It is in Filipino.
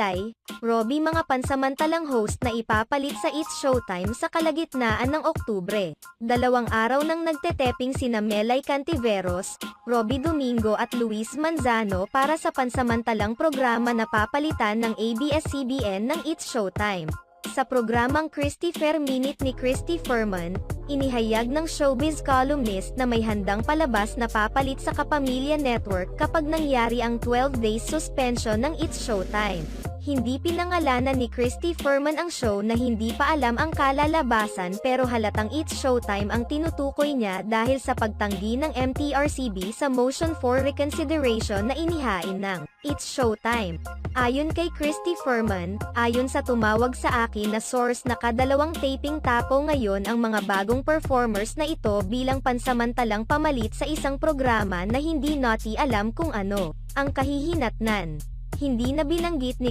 July, Robbie mga pansamantalang host na ipapalit sa It's Showtime sa kalagitnaan ng Oktubre. Dalawang araw nang nagteteping sina Melay Cantiveros, Robbie Domingo at Luis Manzano para sa pansamantalang programa na papalitan ng ABS-CBN ng It's Showtime. Sa programang Christy Fair Minute ni Christy Furman, inihayag ng showbiz columnist na may handang palabas na papalit sa Kapamilya Network kapag nangyari ang 12 days suspension ng It's Showtime. Hindi pinangalanan ni Christy Furman ang show na hindi pa alam ang kalalabasan pero halatang It's Showtime ang tinutukoy niya dahil sa pagtanggi ng MTRCB sa motion for reconsideration na inihain ng It's Showtime. Ayon kay Christy Furman, ayon sa tumawag sa akin na source na kadalawang taping tapo ngayon ang mga bagong performers na ito bilang pansamantalang pamalit sa isang programa na hindi naughty alam kung ano ang kahihinatnan. Hindi na binanggit ni